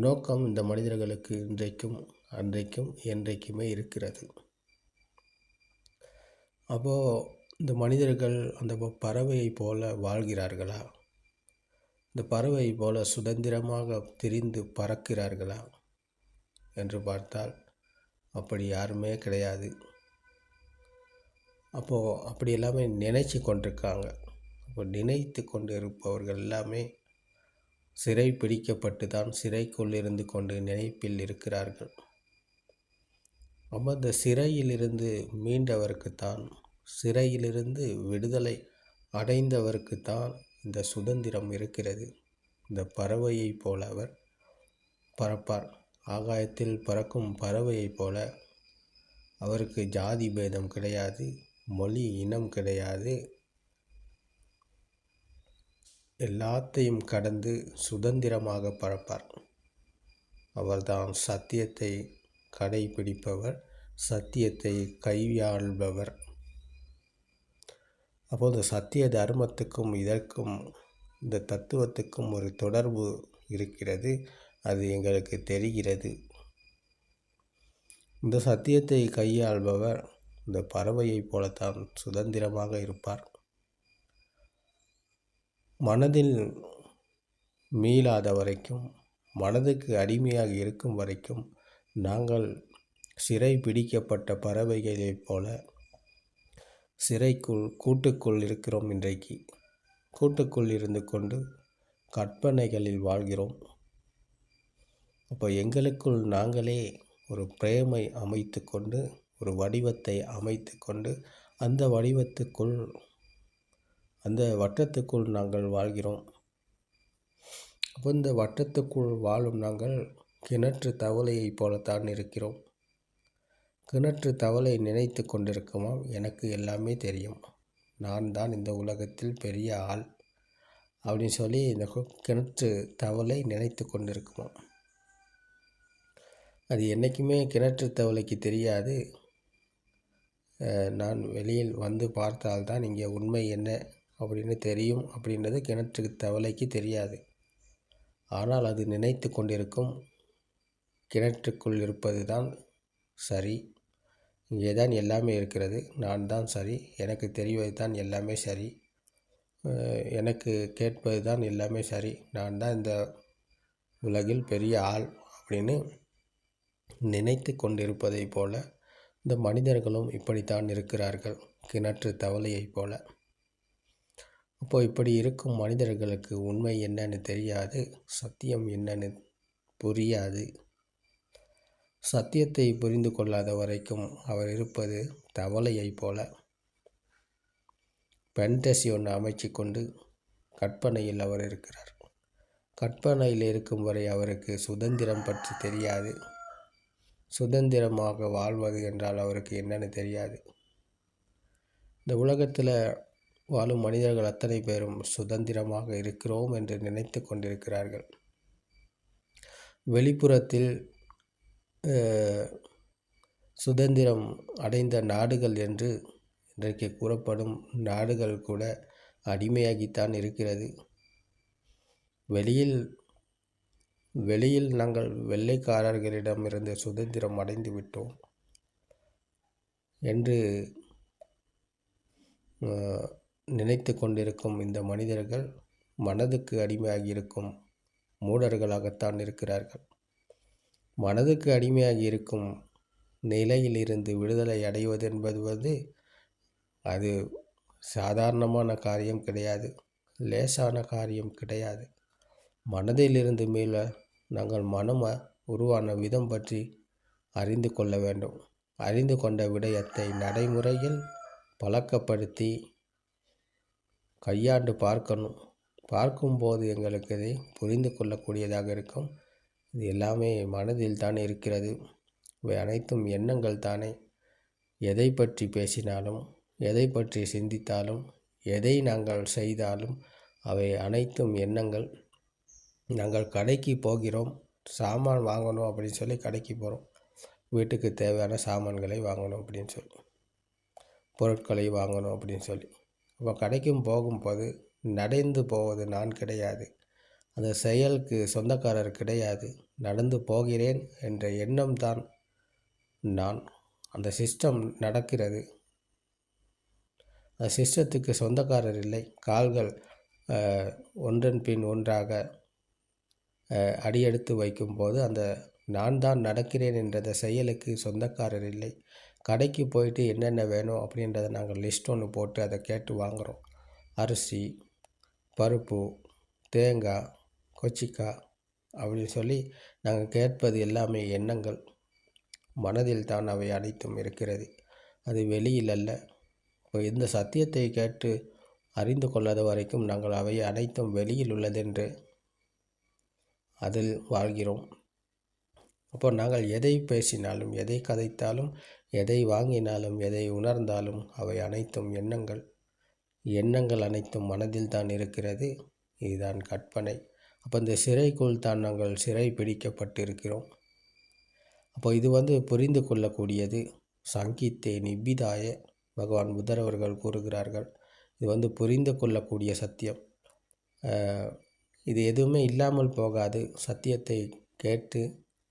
நோக்கம் இந்த மனிதர்களுக்கு இன்றைக்கும் அன்றைக்கும் என்றைக்குமே இருக்கிறது. அப்போது இந்த மனிதர்கள் அந்த பறவையைப் போல வாழ்கிறார்களா? இந்த பறவை போல சுதந்திரமாக திரிந்து பறக்கிறார்களா? என்று பார்த்தால் அப்படி யாருமே கிடையாது. அப்போது அப்படி எல்லாமே நினைச்சு கொண்டிருக்காங்க. அப்போ நினைத்து கொண்டு இருப்பவர்கள் எல்லாமே சிறை பிடிக்கப்பட்டு தான் சிறைக்குள் இருந்து கொண்டு நினைப்பில் இருக்கிறார்கள். அமர்ந்த அந்த சிறையிலிருந்து மீண்டவருக்குத்தான் சிறையிலிருந்து விடுதலை அடைந்தவருக்குத்தான் இந்த சுதந்திரம் இருக்கிறது. இந்த பறவையைப் போல அவர் பறப்பார். ஆகாயத்தில் பறக்கும் பறவையைப் போல அவருக்கு ஜாதி பேதம் கிடையாது மொழி இனம் கிடையாது எல்லாத்தையும் கடந்து சுதந்திரமாக பறப்பார். அவர்தான் சத்தியத்தை கடைபிடிப்பவர் சத்தியத்தை கையாள்பவர். அப்போது சத்திய தர்மத்துக்கும் இதற்கும் இந்த தத்துவத்துக்கும் ஒரு தொடர்பு இருக்கிறது அது எங்களுக்கு தெரிகிறது. இந்த சத்தியத்தை கையாள்பவர் இந்த பறவையைப் போலத்தான் சுதந்திரமாக இருப்பார். மனதில் மீளாத வரைக்கும் மனதுக்கு அடிமையாக இருக்கும் வரைக்கும் நாங்கள் சிறை பிடிக்கப்பட்ட பறவைகளைப் போல சிறைக்குள் கூட்டுக்குள் இருக்கிறோம் இன்றைக்கு. கூட்டுக்குள் இருந்து கொண்டு கற்பனைகளில் வாழ்கிறோம். அப்போ எங்களுக்குள் நாங்களே ஒரு பிரேமை அமைத்து கொண்டு ஒரு வடிவத்தை அமைத்து கொண்டு அந்த வடிவத்துக்குள் அந்த வட்டத்துக்குள் நாங்கள் வாழ்கிறோம். அப்போ இந்த வட்டத்துக்குள் வாழும் நாங்கள் கிணற்று தவளையைப் போலத்தான் இருக்கிறோம். கிணற்று தவளை நினைத்து கொண்டிருக்குமா? எனக்கு எல்லாமே தெரியும். நான் தான் இந்த உலகத்தில் பெரிய ஆள். அப்படின்னு சொல்லி இந்த கிணற்று தவளை நினைத்து கொண்டிருக்குமாம் அது என்றைக்குமே கிணற்று தவளைக்கு தெரியாது. நான் வெளியில் வந்து பார்த்தால்தான் இங்கே உண்மை என்ன அப்படின்னு தெரியும் அப்படின்றது கிணற்று தவளைக்கு தெரியாது. ஆனால் அது நினைத்து கொண்டிருக்கும் கிணற்றுக்குள் இருப்பது தான் சரி. இங்கே தான் எல்லாமே இருக்கிறது. நான் தான் சரி. எனக்கு தெரிவது தான் எல்லாமே சரி. எனக்கு கேட்பது தான் எல்லாமே சரி. நான் தான் இந்த உலகில் பெரிய ஆள் அப்படின்னு நினைத்து கொண்டிருப்பதை போல இந்த மனிதர்களும் இப்படித்தான் இருக்கிறார்கள். கிணற்று தவளையைப் போல. அப்போ இப்படி இருக்கும் மனிதர்களுக்கு உண்மை என்னன்னு தெரியாது சத்தியம் என்னன்னு புரியாது. சத்தியத்தை புரிந்து கொள்ளாத வரைக்கும் அவர் இருப்பது தவளையைப் போல. பென்டசி ஒன்று அமைச்சு கொண்டு கற்பனையில் அவர் இருக்கிறார். கற்பனையில் இருக்கும் வரை அவருக்கு சுதந்திரம் பற்றி தெரியாது. சுதந்திரமாக வாழ்வது என்றால் அவருக்கு என்னன்னு தெரியாது. இந்த உலகத்தில் வாழும் மனிதர்கள் அத்தனை பேரும் சுதந்திரமாக இருக்கிறோம் என்று நினைத்து கொண்டிருக்கிறார்கள். வெளிப்புறத்தில் சுதந்திரம் அடைந்த நாடுகள் என்று இன்றைக்கு கூறப்படும் நாடுகள் கூட அடிமையாகித்தான் இருக்கிறது. வெளியில் வெளியில் நாங்கள் வெள்ளைக்காரர்களிடமிருந்து சுதந்திரம் அடைந்து விட்டோம். என்று நினைத்து கொண்டிருக்கும் இந்த மனிதர்கள் மனதுக்கு அடிமையாகியிருக்கும் மூடர்களாகத்தான் இருக்கிறார்கள். மனதுக்கு அடிமையாகி இருக்கும் நிலையிலிருந்து விடுதலை அடைவது என்பது வந்து அது சாதாரணமான காரியம் கிடையாது லேசான காரியம் கிடையாது. மனதிலிருந்து மேல நாங்கள் மனம் உருவான விதம் பற்றி அறிந்து கொள்ள வேண்டும். அறிந்து கொண்ட விடயத்தை நடைமுறையில் பழக்கப்படுத்தி கையாண்டு பார்க்கணும். பார்க்கும்போது எங்களுக்கு இதை புரிந்து கொள்ளக்கூடியதாக இருக்கும். இது எல்லாமே மனதில் தான் இருக்கிறது. இவை அனைத்தும் எண்ணங்கள் தானே. எதை பற்றி பேசினாலும் எதை பற்றி சிந்தித்தாலும் எதை நாங்கள் செய்தாலும் அவை அனைத்தும் எண்ணங்கள். நாங்கள் கடைக்கு போகிறோம். சாமான் வாங்கணும் அப்படின்னு சொல்லி கடைக்கு போகிறோம் வீட்டுக்கு தேவையான சாமான்களை வாங்கணும் அப்படின்னு சொல்லி பொருட்களை வாங்கணும் அப்படின்னு சொல்லி. அப்போ கடைக்கும் போகும்போது நடந்து போவது நான் கிடையாது. அந்த செயலுக்கு சொந்தக்காரர் கிடையாது. நடந்து போகிறேன் என்ற எண்ணம்தான் நான். அந்த சிஸ்டம் நடக்கிறது. அந்த சிஸ்டத்துக்கு சொந்தக்காரர் இல்லை. கால்கள் ஒன்றன் பின் ஒன்றாக அடியெடுத்து வைக்கும்போது அந்த நான் தான் நடக்கிறேன் என்ற செயலுக்கு சொந்தக்காரர் இல்லை. கடைக்கு போயிட்டு என்னென்ன வேணும் அப்படின்றத நாங்கள் லிஸ்ட் ஒன்று போட்டு அதை கேட்டு வாங்குகிறோம் அரிசி பருப்பு தேங்காய் கொச்சிக்காய் அப்படின்னு சொல்லி நாங்கள் கேட்பது எல்லாமே எண்ணங்கள். மனதில் தான் அவை அனைத்தும் இருக்கிறது. அது வெளியில் அல்ல. இப்போ இந்த சத்தியத்தை கேட்டு அறிந்து கொள்ளாத வரைக்கும் நாங்கள் அவை அனைத்தும் வெளியில் உள்ளதென்று அதில் வாழ்கிறோம். அப்போ நாங்கள் எதை பேசினாலும் எதை கதைத்தாலும் எதை வாங்கினாலும் எதை உணர்ந்தாலும் அவை அனைத்தும் எண்ணங்கள். எண்ணங்கள் அனைத்தும் மனதில் தான் இருக்கிறது. இதுதான் கற்பனை. அப்போ இந்த சிறைக்குள் தான் நாங்கள் சிறை பிடிக்கப்பட்டிருக்கிறோம். அப்போ இது வந்து புரிந்து கொள்ளக்கூடியது. சங்கித்தே நிபிதாய பகவான் புத்தர் அவர்கள் கூறுகிறார்கள். இது வந்து புரிந்து கொள்ளக்கூடிய சத்தியம். இது எதுவுமே இல்லாமல் போகாது. சத்தியத்தை கேட்டு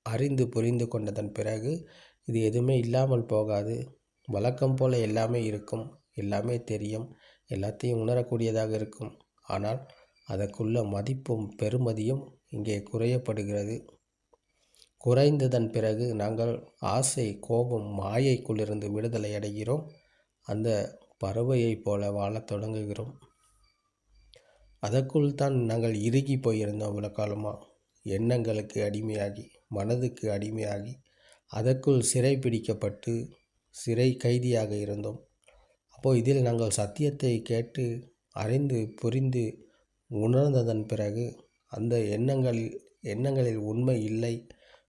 அறிந்து புரிந்து கொண்டதன் பிறகு இது எதுவுமே இல்லாமல் போகாது. வழக்கம் போல் எல்லாமே இருக்கும். எல்லாமே தெரியும். எல்லாத்தையும் உணரக்கூடியதாக இருக்கும். ஆனால் அதற்குள்ள மதிப்பும் பெருமதியும் இங்கே குறையப்படுகிறது. குறைந்ததன் பிறகு நாங்கள் ஆசை கோபம் மாயைக்குள்ளிருந்து விடுதலை அடைகிறோம். அந்த பறவையைப் போல வாழத் தொடங்குகிறோம். அதற்குள் தான் நாங்கள் இறுகி போயிருந்தோம். இவ்வளோ காலமாக எண்ணங்களுக்கு அடிமையாகி மனதுக்கு அடிமையாகி அதற்குள் சிறை பிடிக்கப்பட்டு சிறை கைதியாக இருந்தோம். அப்போது இதில் நாங்கள் சத்தியத்தை கேட்டு அறிந்து புரிந்து உணர்ந்ததன் பிறகு அந்த எண்ணங்களில் எண்ணங்களில் உண்மை இல்லை.